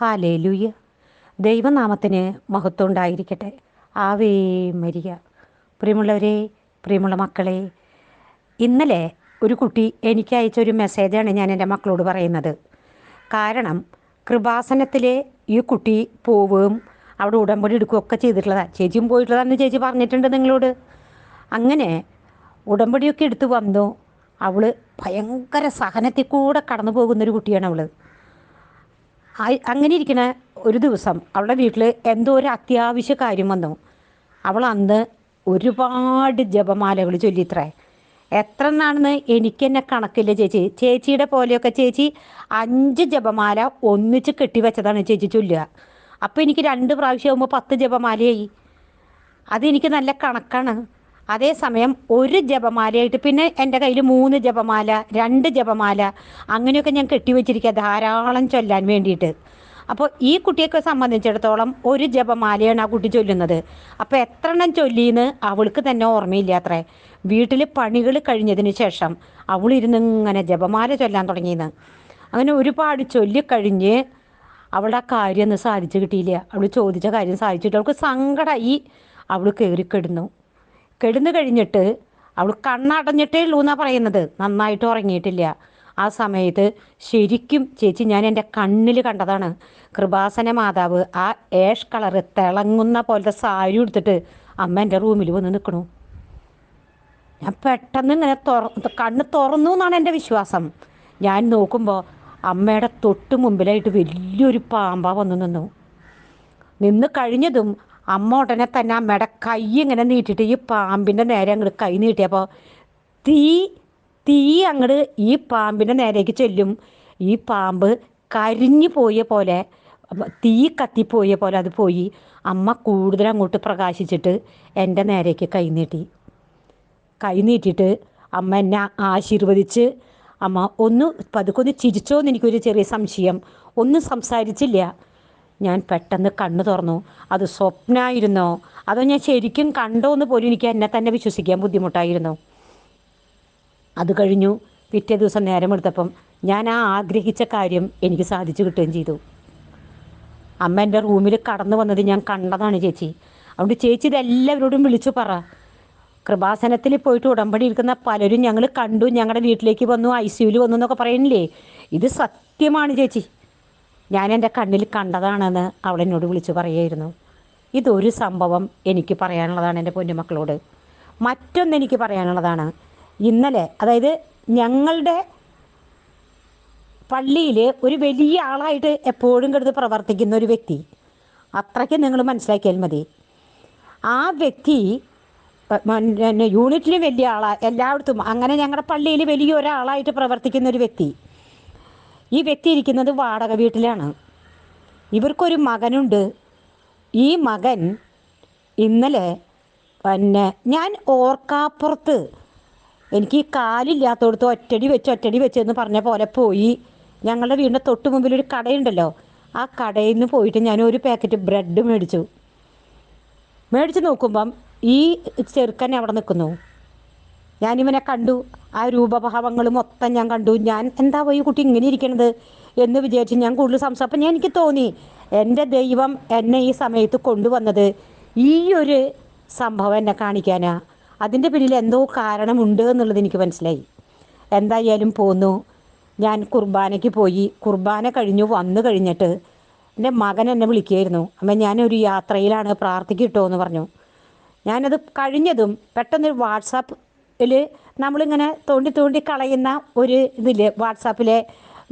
Hallelujah. ദൈവനാമത്തിന് മഹത്വം ഉണ്ടായിരിക്കട്ടെ ആവേ മരിയ. പ്രിയമുള്ളവരെ പ്രിയമുള്ള മക്കളെ ഇന്നലെ ഒരു കുട്ടി എനിക്ക് അയച്ച ഒരു മെസ്സേജാണ് ഞാൻ എന്റെ മക്കളോട് പറയുന്നത്. കാരണം കൃപാസനത്തിലെ ഈ കുട്ടി പോവുകയും അവിടെ ഉടമ്പടി എടുക്കുകയൊക്കെ ചെയ്തിട്ടുള്ളതാണ് ചേച്ചിയും പോയിട്ടുള്ളതാണെന്ന് ചേച്ചി പറഞ്ഞിട്ടുണ്ട് നിങ്ങളോട്. അങ്ങനെ ഉടമ്പടിയൊക്കെ എടുത്ത് വന്നു. അവൾ ഭയങ്കര സഹനത്തിൽ കൂടെ കടന്നു പോകുന്നൊരു കുട്ടിയാണ് അവൾ അങ്ങനെ ഇരിക്കണ ഒരു ദിവസം അവളുടെ വീട്ടിൽ എന്തോ ഒരു അത്യാവശ്യ കാര്യം വന്നു. അവൾ അന്ന് ഒരുപാട് ജപമാലകൾ ചൊല്ലിത്രേ. എത്ര എന്നാണെന്ന് എനിക്ക് തന്നെ കണക്കില്ല ചേച്ചി. ചേച്ചിയുടെ പോലെയൊക്കെ ചേച്ചി അഞ്ച് ജപമാല ഒന്നിച്ച് കെട്ടിവെച്ചതാണ് ചേച്ചി ചൊല്ലുക. അപ്പോൾ എനിക്ക് രണ്ട് പ്രാവശ്യമാകുമ്പോൾ പത്ത് ജപമാലയായി. അതെനിക്ക് നല്ല കണക്കാണ്. അതേസമയം ഒരു ജപമാലയായിട്ട് പിന്നെ എന്റെ കയ്യിൽ മൂന്ന് ജപമാല രണ്ട് ജപമാല അങ്ങനെയൊക്കെ ഞാൻ കെട്ടിവെച്ചിരിക്കുക ധാരാളം ചൊല്ലാൻ വേണ്ടിയിട്ട്. അപ്പോൾ ഈ കുട്ടിയൊക്കെ സംബന്ധിച്ചിടത്തോളം ഒരു ജപമാലയാണ് ആ കുട്ടി ചൊല്ലുന്നത്. അപ്പോൾ എത്ര എണ്ണം ചൊല്ലിയെന്ന് അവൾക്ക് തന്നെ ഓർമ്മയില്ല അത്രേ. വീട്ടിൽ പണികൾ കഴിഞ്ഞതിന് ശേഷം അവളിരുന്ന് ഇങ്ങനെ ജപമാല ചൊല്ലാൻ തുടങ്ങിയെന്ന് അങ്ങനെ ഒരുപാട് ചൊല്ലിക്കഴിഞ്ഞ് അവളുടെ കാര്യം ഒന്നും സാധിച്ചു കിട്ടിയില്ല. അവൾ ചോദിച്ച കാര്യം സാധിച്ചിട്ട് അവൾക്ക് സങ്കടമായി അവൾ കയറി കിടന്നു കഴിഞ്ഞിട്ട് അവൾ കണ്ണടഞ്ഞിട്ടേ ഉള്ളൂ എന്നാണ് പറയുന്നത്. നന്നായിട്ട് ഉറങ്ങിയിട്ടില്ല. ആ സമയത്ത് ശരിക്കും ചേച്ചി ഞാൻ എന്റെ കണ്ണിൽ കണ്ടതാണ്. കൃപാസന മാതാവ് ആ ഏഷ് കളറ് തിളങ്ങുന്ന പോലത്തെ സാരി എടുത്തിട്ട് അമ്മ എന്റെ റൂമിൽ വന്ന് നിൽക്കണു ഞാൻ പെട്ടെന്ന് ഇങ്ങനെ തുറ കണ്ണ് തുറന്നു എന്നാണ് എന്റെ വിശ്വാസം. ഞാൻ നോക്കുമ്പോൾ അമ്മയുടെ തൊട്ട് മുമ്പിലായിട്ട് വലിയൊരു പാമ്പ വന്നു നിന്നു. നിന്ന് കഴിഞ്ഞതും അമ്മ ഉടനെ തന്നെ അമ്മയുടെ കൈ ഇങ്ങനെ നീട്ടിയിട്ട് ഈ പാമ്പിന്റെ നേരെ അങ്ങോട്ട് കൈ നീട്ടിയപ്പോൾ തീ തീ അങ്ങോട്ട് ഈ പാമ്പിന്റെ നേരേക്ക് ചെല്ലും. ഈ പാമ്പ് കരിഞ്ഞു പോയ പോലെ തീ കത്തിപ്പോയ പോലെ അത് പോയി. അമ്മ കൂടുതൽ അങ്ങോട്ട് പ്രകാശിച്ചിട്ട് എന്റെ നേരേക്ക് കൈ നീട്ടി. കൈ നീട്ടിയിട്ട് അമ്മ എന്നെ ആശീർവദിച്ച് അമ്മ ഒന്ന് പതുക്കൊന്ന് ചിരിച്ചോ എന്ന് എനിക്കൊരു ചെറിയ സംശയം. ഒന്നും സംസാരിച്ചില്ല. ഞാൻ പെട്ടെന്ന് കണ്ണു തുറന്നു. അത് സ്വപ്നമായിരുന്നോ അതോ ഞാൻ ശരിക്കും കണ്ടോ എന്ന് പോലും എനിക്ക് എന്നെ തന്നെ വിശ്വസിക്കാൻ ബുദ്ധിമുട്ടായിരുന്നു. അത് കഴിഞ്ഞു. പിറ്റേ ദിവസം നേരമെടുത്തപ്പം ഞാൻ ആ ആഗ്രഹിച്ച കാര്യം എനിക്ക് സാധിച്ചു കിട്ടുകയും ചെയ്തു. അമ്മ എന്റെ റൂമിൽ കടന്നു വന്നത് ഞാൻ കണ്ടതാണ് ചേച്ചി. അതുകൊണ്ട് ചേച്ചി ഇതെല്ലാവരോടും വിളിച്ചു പറ. കൃപാസനത്തിൽ പോയിട്ട് ഉടമ്പടി ഇരിക്കുന്ന പലരും ഞങ്ങൾ കണ്ടു. ഞങ്ങളുടെ വീട്ടിലേക്ക് വന്നു ഐ സിയുവിൽ വന്നു എന്നൊക്കെ പറയുന്നില്ലേ ഇത് സത്യമാണ് ചേച്ചി. ഞാൻ എന്റെ കണ്ണിൽ കണ്ടതാണെന്ന് അവൾ എന്നോട് വിളിച്ചു പറയുമായിരുന്നു ഇതൊരു സംഭവം എനിക്ക് പറയാനുള്ളതാണ് എന്റെ പൊന്നുമക്കളോട്. മറ്റൊന്ന് എനിക്ക് പറയാനുള്ളതാണ്. ഇന്നലെ അതായത് ഞങ്ങളുടെ പള്ളിയിൽ ഒരു വലിയ ആളായിട്ട് എപ്പോഴും കിടന്ന് പ്രവർത്തിക്കുന്ന ഒരു വ്യക്തി. അത്രയ്ക്ക് നിങ്ങൾ മനസ്സിലാക്കിയാൽ മതി. ആ വ്യക്തി പിന്നെ യൂണിറ്റിൽ വലിയ ആളാണ് എല്ലായിടത്തും. അങ്ങനെ ഞങ്ങളുടെ പള്ളിയിൽ വലിയ ഒരാളായിട്ട് പ്രവർത്തിക്കുന്ന ഒരു വ്യക്തി. ഈ വ്യക്തി ഇരിക്കുന്നത് വാടക വീട്ടിലാണ്. ഇവർക്കൊരു മകനുണ്ട്. ഈ മകൻ ഇന്നലെ പിന്നെ ഞാൻ ഓർക്കാപ്പുറത്ത് എനിക്ക് ഈ കാലില്ലാത്തടത്ത് ഒറ്റടി വെച്ച് ഒറ്റടി വെച്ച് എന്ന് പറഞ്ഞ പോലെ പോയി. ഞങ്ങളുടെ വീടിന്റെ തൊട്ട് മുമ്പിൽ ഒരു കടയുണ്ടല്ലോ. ആ കടയിൽ നിന്ന് പോയിട്ട് ഞാൻ ഒരു പാക്കറ്റ് ബ്രെഡ് മേടിച്ചു. മേടിച്ച് നോക്കുമ്പം ഈ ചെറുക്കൻ അവിടെ നിൽക്കുന്നു? ഞാനിവനെ കണ്ടു. ആ രൂപഭാവങ്ങളും മൊത്തം ഞാൻ കണ്ടു. ഞാൻ എന്താ ഈ കുട്ടി ഇങ്ങനെ ഇരിക്കണത് എന്ന് വിചാരിച്ച് ഞാൻ കൂടുതൽ സംസാരം അപ്പം ഞാൻ എനിക്ക് തോന്നി എന്റെ ദൈവം എന്നെ ഈ സമയത്ത് കൊണ്ടുവന്നത് ഈ ഒരു സംഭവം എന്നെ കാണിക്കാനാ. അതിന്റെ പിന്നിൽ എന്തോ കാരണമുണ്ട് എന്നുള്ളത് എനിക്ക് മനസ്സിലായി. എന്തായാലും പോന്നു. ഞാൻ കുർബാനയ്ക്ക് പോയി. കുർബാന കഴിഞ്ഞു വന്നു കഴിഞ്ഞിട്ട് എന്റെ മകൻ എന്നെ വിളിക്കുകയായിരുന്നു. അമ്മ ഞാനൊരു യാത്രയിലാണ് പ്രാർത്ഥിക്കിട്ടോ എന്ന് പറഞ്ഞു. ഞാനത് കഴിഞ്ഞതും പെട്ടെന്ന് വാട്സാപ്പിൽ നമ്മളിങ്ങനെ തോണ്ടി തോണ്ടി കളയുന്ന ഒരു ഇതില്ലേ വാട്സാപ്പിലെ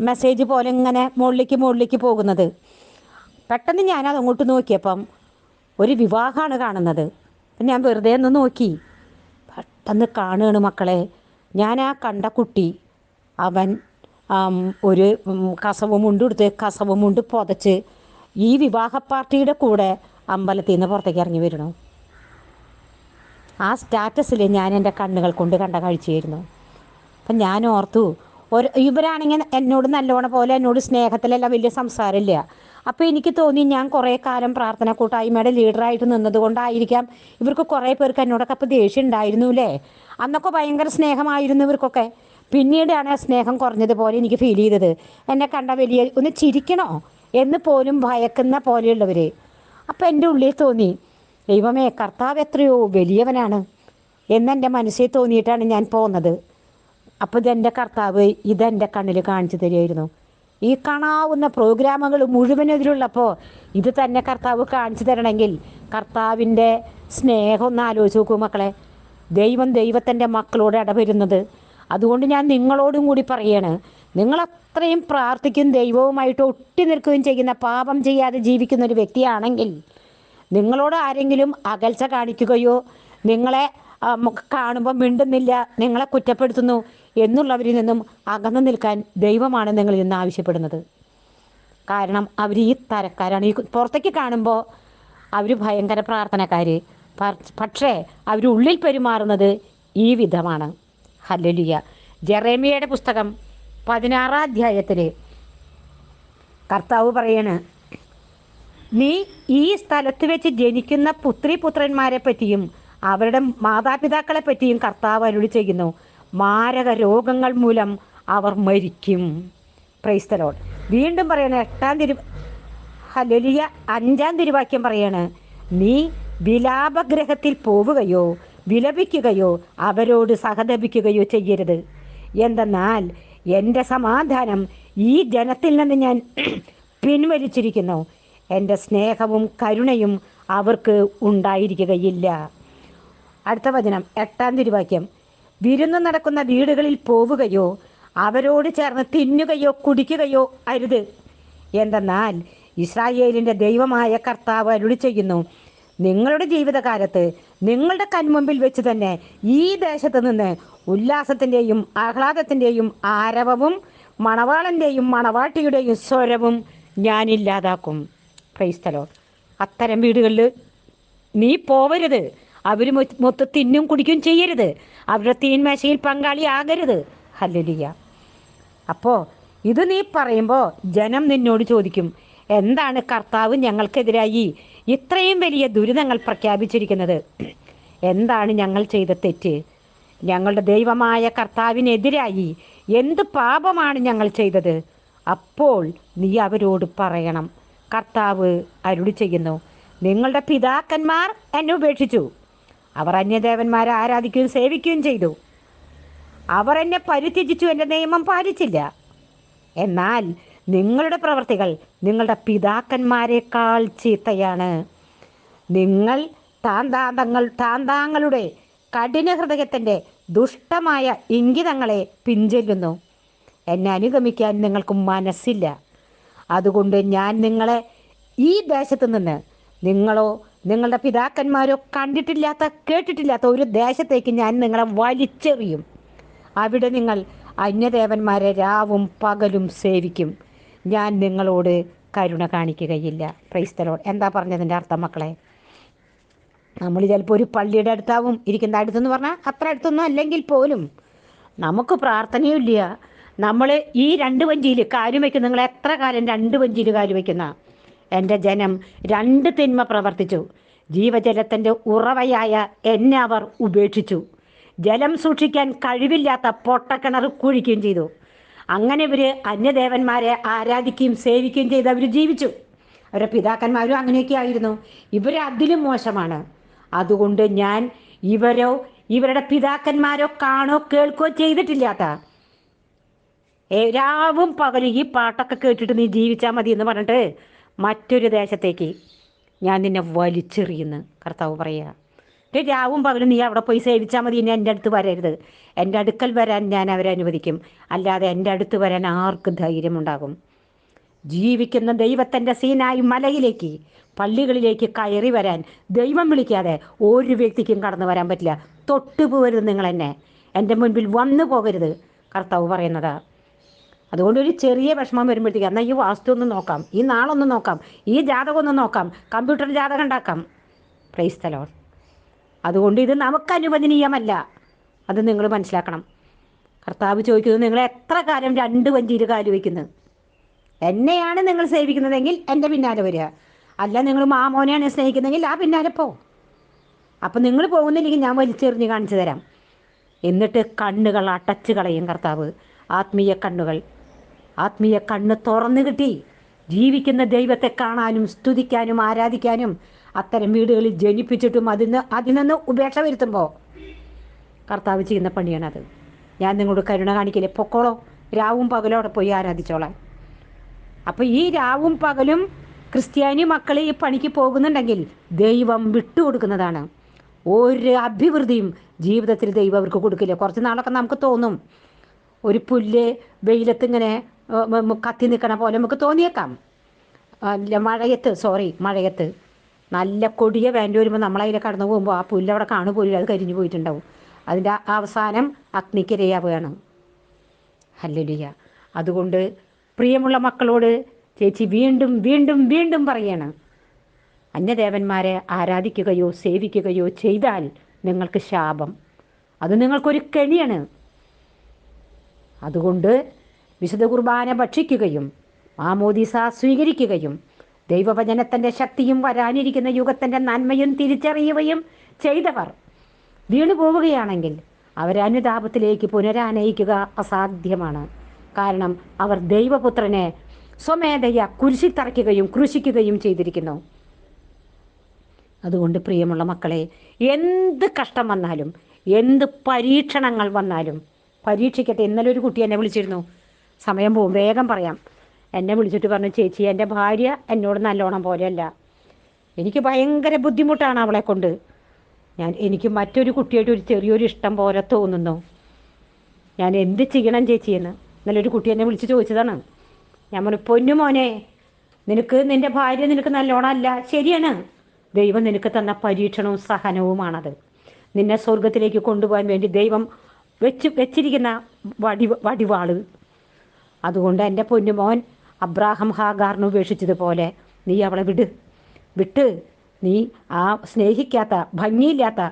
മെസ്സേജ് പോലെ ഇങ്ങനെ മുകളിലേക്ക് മുകളിലേക്ക് പോകുന്നത്. പെട്ടെന്ന് ഞാനത് അങ്ങോട്ട് നോക്കിയപ്പം ഒരു വിവാഹമാണ് കാണുന്നത്. ഞാൻ വെറുതെ ഒന്ന് നോക്കി. പെട്ടെന്ന് കാണുകയാണ് മക്കളെ. ഞാൻ ആ കണ്ട കുട്ടി അവൻ ഒരു കസവും മുണ്ട് എടുത്ത് കസവ് മുണ്ട് പുതച്ച് ഈ വിവാഹ പാർട്ടിയുടെ കൂടെ അമ്പലത്തിൽ നിന്ന് പുറത്തേക്ക് ഇറങ്ങി വരണു. ആ സ്റ്റാറ്റസിൽ ഞാൻ എന്റെ കണ്ണുകൾ കൊണ്ട് കണ്ട കാഴ്ചയായിരുന്നു അപ്പം ഞാൻ ഓർത്തു ഒരു ഇവരാണെങ്കിൽ എന്നോട് നല്ലോണം പോലെ എന്നോട് സ്നേഹത്തിലെല്ലാം വലിയ സംസാരമില്ല. അപ്പോൾ എനിക്ക് തോന്നി ഞാൻ കുറേ കാലം പ്രാർത്ഥന കൂട്ടായ്മയുടെ ലീഡറായിട്ട് നിന്നതുകൊണ്ടായിരിക്കാം ഇവർക്ക് കുറേ പേർക്ക് എന്നോടൊക്കെ അപ്പോൾ ദേഷ്യം ഉണ്ടായിരുന്നു അല്ലേ അന്നൊക്കെ ഭയങ്കര സ്നേഹമായിരുന്നു ഇവർക്കൊക്കെ. പിന്നീടാണ് ആ സ്നേഹം കുറഞ്ഞതുപോലെ എനിക്ക് ഫീൽ ചെയ്തത്. എന്നെ കണ്ട വലിയ ഒന്ന് ചിരിക്കണോ? എന്ന് പോലും ഭയക്കുന്ന പോലെയുള്ളവർ അപ്പം എന്റെ ഉള്ളിൽ തോന്നി ദൈവമേ കർത്താവ് എത്രയോ വലിയവനാണ് എന്നെന്റെ മനസ്സിൽ തോന്നിയിട്ടാണ് ഞാൻ പോകുന്നത്. അപ്പോൾ ഇതെന്റെ കർത്താവ് ഇതെന്റെ കണ്ണിൽ കാണിച്ചു തരുമായിരുന്നു ഈ കാണാവുന്ന പ്രോഗ്രാമുകൾ മുഴുവൻ എതിരുള്ളപ്പോൾ ഇത് തന്നെ കർത്താവ് കാണിച്ചു തരണമെങ്കിൽ കർത്താവിന്റെ സ്നേഹം ഒന്ന് ആലോചിച്ച് നോക്കൂ മക്കളെ. ദൈവം ദൈവത്തിന്റെ മക്കളോട് ഇടവരുന്നത് അതുകൊണ്ട് ഞാൻ നിങ്ങളോടും കൂടി പറയാണ് നിങ്ങൾ അത്രയും പ്രാർത്ഥിക്കും ദൈവവുമായിട്ട് ഒട്ടി നിൽക്കുകയും ചെയ്യുന്ന പാപം ചെയ്യാതെ ജീവിക്കുന്ന ഒരു വ്യക്തിയാണെങ്കിൽ നിങ്ങളോട് ആരെങ്കിലും അകൽച്ച കാണിക്കുകയോ നിങ്ങളെ കാണുമ്പോൾ മിണ്ടുന്നില്ല നിങ്ങളെ കുറ്റപ്പെടുത്തുന്നു എന്നുള്ളവരിൽ നിന്നും അകന്നു നിൽക്കാൻ ദൈവമാണ് നിങ്ങളിൽ നിന്ന് ആവശ്യപ്പെടുന്നത്. കാരണം അവർ ഈ തരക്കാരാണ്. ഈ പുറത്തേക്ക് കാണുമ്പോൾ അവർ ഭയങ്കര പ്രാർത്ഥനക്കാർ പക്ഷേ അവർ ഉള്ളിൽ പെരുമാറുന്നത് ഈ വിധമാണ്. ഹല്ലലിയ. ജെറേമിയയുടെ പുസ്തകം പതിനാറാം അധ്യായത്തിൽ കർത്താവ് പറയാണ് നീ ഈ സ്ഥലത്ത് വെച്ച് ജനിക്കുന്ന പുത്രി പുത്രന്മാരെ പറ്റിയും അവരുടെ മാതാപിതാക്കളെ പറ്റിയും കർത്താവ് അരുളി ചെയ്യുന്നു. മാരക രോഗങ്ങൾ മൂലം അവർ മരിക്കും. പ്രൈസ്തലോൺ വീണ്ടും പറയണ എട്ടാം തിരു ഹലലിയ അഞ്ചാം തിരുവാക്യം പറയാണ് നീ വിലാപഗ്രഹത്തിൽ പോവുകയോ വിലപിക്കുകയോ അവരോട് സഹതപിക്കുകയോ ചെയ്യരുത്. എന്തെന്നാൽ എന്റെ സമാധാനം ഈ ജനത്തിൽ നിന്ന് ഞാൻ പിൻവലിച്ചിരിക്കുന്നു. എന്റെ സ്നേഹവും കരുണയും അവർക്ക് ഉണ്ടായിരിക്കുകയില്ല. അടുത്ത വചനം എട്ടാം തിരുവാക്യം. വിരുന്ന് നടക്കുന്ന വീടുകളിൽ പോവുകയോ അവരോട് ചേർന്ന് തിന്നുകയോ കുടിക്കുകയോ അരുത്. എന്തെന്നാൽ ഇസ്രായേലിന്റെ ദൈവമായ കർത്താവ് അരുളി ചെയ്യുന്നു നിങ്ങളുടെ ജീവിതകാലത്ത് നിങ്ങളുടെ കൺമുമ്പിൽ വെച്ച് തന്നെ ഈ ദേശത്ത് നിന്ന് ഉല്ലാസത്തിന്റെയും ആഹ്ലാദത്തിന്റെയും ആരവവും മണവാളന്റെയും മണവാട്ടിയുടെയും സ്വരവും ഞാനില്ലാതാക്കും ക്രൈസ്തലോ അത്തരം വീടുകളിൽ നീ പോവരുത്. അവർ മൊത്ത തിന്നും കുടിക്കും ചെയ്യരുത്. അവരുടെ തീന്മേശയിൽ പങ്കാളിയാകരുത് ഹല്ലുലിയ. അപ്പോൾ ഇത് നീ പറയുമ്പോൾ ജനം നിന്നോട് ചോദിക്കും എന്താണ് കർത്താവ് ഞങ്ങൾക്കെതിരായി ഇത്രയും വലിയ ദുരിതങ്ങൾ പ്രഖ്യാപിച്ചിരിക്കുന്നത്? എന്താണ് ഞങ്ങൾ ചെയ്ത തെറ്റ്? ഞങ്ങളുടെ ദൈവമായ കർത്താവിനെതിരായി എന്ത് പാപമാണ് ഞങ്ങൾ ചെയ്തത്? അപ്പോൾ നീ അവരോട് പറയണം. കർത്താവ് അരുളി ചെയ്യുന്നു. നിങ്ങളുടെ പിതാക്കന്മാർ എന്നെ ഉപേക്ഷിച്ചു. അവർ അന്യദേവന്മാരെ ആരാധിക്കുകയും സേവിക്കുകയും ചെയ്തു. അവർ എന്നെ പരിത്യജിച്ചു എന്റെ നിയമം പാലിച്ചില്ല. എന്നാൽ നിങ്ങളുടെ പ്രവർത്തികൾ നിങ്ങളുടെ പിതാക്കന്മാരെക്കാൾ ചീത്തയാണ്. നിങ്ങൾ താന്താന്തങ്ങൾ താന്താങ്ങളുടെ കഠിന ഹൃദയത്തിന്റെ ദുഷ്ടമായ ഇംഗിതങ്ങളെ പിഞ്ചൊല്ലുന്നു എന്നെ അനുഗമിക്കാൻ നിങ്ങൾക്ക് മനസ്സില്ല. അതുകൊണ്ട് ഞാൻ നിങ്ങളെ ഈ ദേശത്ത് നിന്ന് നിങ്ങളോ നിങ്ങളുടെ പിതാക്കന്മാരോ കണ്ടിട്ടില്ലാത്ത കേട്ടിട്ടില്ലാത്ത ഒരു ദേശത്തേക്ക് ഞാൻ നിങ്ങളെ വലിച്ചെറിയും. അവിടെ നിങ്ങൾ അന്യദേവന്മാരെ രാവും പകലും സേവിക്കും. ഞാൻ നിങ്ങളോട് കരുണ കാണിക്കുകയില്ല. ക്രൈസ്തലോട് എന്താ പറഞ്ഞതിന്റെ അർത്ഥം മക്കളെ? നമ്മൾ ചിലപ്പോൾ ഒരു പള്ളിയുടെ അടുത്താവും ഇരിക്കുന്ന അടുത്തെന്ന് പറഞ്ഞാൽ അത്ര അടുത്തൊന്നും അല്ലെങ്കിൽ പോലും നമുക്ക് പ്രാർത്ഥനയില്ല നമ്മൾ ഈ രണ്ട് വഞ്ചിയിൽ കാര്യം വയ്ക്കും നിങ്ങൾ എത്ര കാലം രണ്ട് വഞ്ചിയിൽ കാര്യം വയ്ക്കുന്ന എന്റെ ജനം രണ്ട് തിന്മ പ്രവർത്തിച്ചു. ജീവജലത്തിന്റെ ഉറവയായ എന്നെ അവർ ഉപേക്ഷിച്ചു. ജലം സൂക്ഷിക്കാൻ കഴിവില്ലാത്ത പൊട്ടക്കിണർ കുഴിക്കുകയും ചെയ്തു. അങ്ങനെ ഇവർ അന്യദേവന്മാരെ ആരാധിക്കുകയും സേവിക്കുകയും ചെയ്ത് അവർ ജീവിച്ചു. അവരുടെ പിതാക്കന്മാരും അങ്ങനെയൊക്കെ ആയിരുന്നു. ഇവർ അതിലും മോശമാണ്. അതുകൊണ്ട് ഞാൻ ഇവരോ ഇവരുടെ പിതാക്കന്മാരോ കാണോ കേൾക്കോ ചെയ്തിട്ടില്ലാത്ത രാവും പകലും ഈ പാട്ടൊക്കെ കേട്ടിട്ട് നീ ജീവിച്ചാൽ മതി എന്ന് പറഞ്ഞിട്ട് മറ്റൊരു ദേശത്തേക്ക് ഞാൻ നിന്നെ വലിച്ചെറിയുന്നു കർത്താവ് പറയുക. രാവും പകലും നീ അവിടെ പോയി സേവിച്ചാൽ മതി ഇനി എന്റെ അടുത്ത് വരരുത്. എന്റെ അടുക്കൽ വരാൻ ഞാൻ അവരെ അനുവദിക്കും. അല്ലാതെ എന്റെ അടുത്ത് വരാൻ ആർക്കും ധൈര്യമുണ്ടാകും. ജീവിക്കുന്ന ദൈവത്തിന്റെ സീനായി മലയിലേക്ക് പള്ളികളിലേക്ക് കയറി വരാൻ ദൈവം വിളിക്കാതെ ഒരു വ്യക്തിക്കും കടന്നു വരാൻ പറ്റില്ല. തൊട്ടു പോകരുത് നിങ്ങൾ എന്നെ. എന്റെ മുൻപിൽ വന്നു പോകരുത് കർത്താവ് പറയുന്നതാ. അതുകൊണ്ട് ഒരു ചെറിയ വിഷമം വരുമ്പോഴത്തേക്ക് എന്നാൽ ഈ വാസ്തു ഒന്ന് നോക്കാം ഈ നാളൊന്ന് നോക്കാം ഈ ജാതകം ഒന്ന് നോക്കാം കമ്പ്യൂട്ടർ ജാതകം ഉണ്ടാക്കാം. പ്രൈസ് തലോൺ അതുകൊണ്ട് ഇത് നമുക്ക് അനുവദനീയമല്ല. അത് നിങ്ങൾ മനസ്സിലാക്കണം. കർത്താവ് ചോദിക്കുന്നത് നിങ്ങൾ എത്ര കാലം രണ്ട് വഞ്ചിയിൽ കാൽ വയ്ക്കുന്നത് എന്നെയാണ് നിങ്ങൾ സേവിക്കുന്നതെങ്കിൽ എന്റെ പിന്നാലെ വരിക. അല്ല നിങ്ങൾ മാമോനെയാണ് സ്നേഹിക്കുന്നതെങ്കിൽ ആ പിന്നാലെ പോ. അപ്പം നിങ്ങൾ പോകുന്നില്ലെങ്കിൽ ഞാൻ വലിച്ചെറിഞ്ഞ് കാണിച്ചു തരാം. എന്നിട്ട് കണ്ണുകൾ അടച്ചു കളയും കർത്താവ്. ആത്മീയ കണ്ണുകൾ. ആത്മീയ കണ്ണ് തുറന്നു കിട്ടി. ജീവിക്കുന്ന ദൈവത്തെ കാണാനും സ്തുതിക്കാനും ആരാധിക്കാനും അത്തരം വീടുകളിൽ ജനിപ്പിച്ചിട്ടും അതിന് അതിൽ നിന്ന് ഉപേക്ഷ വരുത്തുമ്പോൾ കർത്താവ് ചെയ്യുന്ന പണിയാണത്. ഞാൻ നിങ്ങളോട് കരുണ കാണിക്കില്ലേ പൊക്കോളോ. രാവും പകലും അവിടെ പോയി ആരാധിച്ചോളാം അപ്പോൾ ഈ രാവും പകലും ക്രിസ്ത്യാനി മക്കൾ ഈ പണിക്ക് പോകുന്നുണ്ടെങ്കിൽ ദൈവം വിട്ടുകൊടുക്കുന്നതാണ് ഒരു അഭിവൃദ്ധിയും ജീവിതത്തിൽ ദൈവം അവർക്ക് കൊടുക്കില്ല. കുറച്ച് നാളൊക്കെ നമുക്ക് തോന്നും. ഒരു പുല്ല് വെയിലത്ത് ഇങ്ങനെ ഏ, മ- മ- കത്തി നിൽക്കണ പോലെ നമുക്ക് തോന്നിയേക്കാം. അല്ല മഴയത്ത് സോറി മഴയത്ത്. നല്ല കൊടിയ വേണ്ടി വരുമ്പോൾ നമ്മളതിൽ കടന്നു പോകുമ്പോൾ ആ പുല്ല് അവിടെ കാണു പോലും അത് കരിഞ്ഞു പോയിട്ടുണ്ടാവും. അതിന്റെ അവസാനം അഗ്നിക്കിരയാവുകയാണ്. ഹല്ലേലൂയ. അതുകൊണ്ട് പ്രിയമുള്ള മക്കളോട് ചേച്ചി വീണ്ടും വീണ്ടും വീണ്ടും പറയാണ്. അന്യദേവന്മാരെ ആരാധിക്കുകയോ സേവിക്കുകയോ ചെയ്താൽ നിങ്ങൾക്ക് ശാപം. അത് നിങ്ങൾക്കൊരു കെണിയാണ്. അതുകൊണ്ട് വിശുദ്ധ കുർബാന ഭക്ഷിക്കുകയും മാമോദിസ സ്വീകരിക്കുകയും ദൈവവചനത്തിന്റെ ശക്തിയും വരാനിരിക്കുന്ന യുഗത്തിന്റെ നന്മയും തിരിച്ചറിയുകയും ചെയ്തവർ വീണു പോവുകയാണെങ്കിൽ അവരെ അനുതാപത്തിലേക്ക് പുനരാനയിക്കുക അസാധ്യമാണ്. കാരണം അവർ ദൈവപുത്രനെ സ്വമേധയ കുരിശിത്തറയ്ക്കുകയും ക്രൂശിക്കുകയും ചെയ്തിരിക്കുന്നു. അതുകൊണ്ട് പ്രിയമുള്ള മക്കളെ എന്ത് കഷ്ടം വന്നാലും എന്ത് പരീക്ഷണങ്ങൾ വന്നാലും പരീക്ഷിക്കട്ടെ. ഇന്നലെ ഒരു കുട്ടി എന്നെ വിളിച്ചിരുന്നു. സമയം പോവും വേഗം പറയാം. എന്നെ വിളിച്ചിട്ട് പറഞ്ഞു ചേച്ചി എന്റെ ഭാര്യ എന്നോട് നല്ലോണം പോലെയല്ല. എനിക്ക് ഭയങ്കര ബുദ്ധിമുട്ടാണ് അവളെ കൊണ്ട്. ഞാൻ എനിക്ക് മറ്റൊരു കുട്ടിയായിട്ട് ഒരു ചെറിയൊരു ഇഷ്ടം പോലെ തോന്നുന്നു. ഞാൻ എന്ത് ചെയ്യണം ചേച്ചിയെന്ന് ഇന്നലെ ഒരു കുട്ടി എന്നെ വിളിച്ച് ചോദിച്ചതാണ്. ഞാൻ പറഞ്ഞു പൊന്നു മോനെ നിനക്ക് നിന്റെ ഭാര്യ നിനക്ക് നല്ലോണം അല്ല. ശരിയാണ്. ദൈവം നിനക്ക് തന്ന പരീക്ഷണവും സഹനവുമാണത്. നിന്നെ സ്വർഗത്തിലേക്ക് കൊണ്ടുപോകാൻ വേണ്ടി ദൈവം വെച്ച് വെച്ചിരിക്കുന്ന വടി വടിവാൾ അതുകൊണ്ട് എന്റെ പൊന്നുമോൻ അബ്രാഹം ഹാഗാറിന് ഉപേക്ഷിച്ചതുപോലെ നീ അവളെ വിട്. വിട്ട്. നീ ആ സ്നേഹിക്കാത്ത ഭംഗിയില്ലാത്ത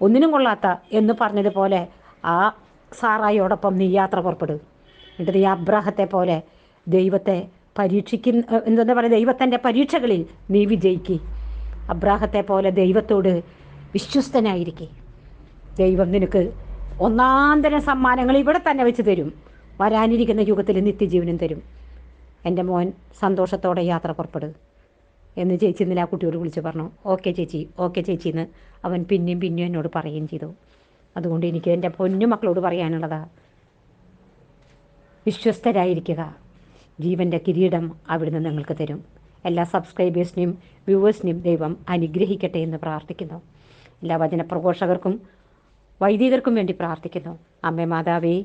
ഒന്നിനും കൊള്ളാത്ത എന്ന് പറഞ്ഞതുപോലെ ആ സാറായിയോടൊപ്പം നീ യാത്ര പുറപ്പെടും. എന്നിട്ട് നീ അബ്രാഹത്തെ പോലെ ദൈവത്തെ പരീക്ഷിക്കുന്ന എന്താ പറയുക ദൈവത്തിന്റെ പരീക്ഷകളിൽ നീ വിജയിക്കി. അബ്രാഹത്തെ പോലെ ദൈവത്തോട് വിശ്വസ്തനായിരിക്കെ. ദൈവം നിനക്ക് ഒന്നാന്തരം സമ്മാനങ്ങൾ ഇവിടെ തന്നെ വെച്ച് തരും. വരാനിരിക്കുന്ന യുഗത്തിൽ നിത്യജീവനും തരും. എന്റെ മോൻ സന്തോഷത്തോടെ യാത്ര പുറപ്പെടും എന്ന് ചേച്ചി ഇന്നലെ ആ കുട്ടിയോട് വിളിച്ച് പറഞ്ഞു. ഓക്കെ ചേച്ചി ഓക്കെ ചേച്ചി എന്ന് അവൻ പിന്നെയും പിന്നെയും എന്നോട് പറയുകയും ചെയ്തു. അതുകൊണ്ട് എനിക്ക് എന്റെ പൊന്നു മക്കളോട് പറയാനുള്ളതാ. വിശ്വസ്തരായിരിക്കുക. ജീവന്റെ കിരീടം അവിടുന്ന് നിങ്ങൾക്ക് തരും. എല്ലാ സബ്സ്ക്രൈബേഴ്സിനെയും വ്യൂവേഴ്സിനെയും ദൈവം അനുഗ്രഹിക്കട്ടെ എന്ന് പ്രാർത്ഥിക്കുന്നു. എല്ലാ വചന പ്രഘോഷകർക്കും വൈദികർക്കും വേണ്ടി പ്രാർത്ഥിക്കുന്നു. അമ്മേ മാതാവേ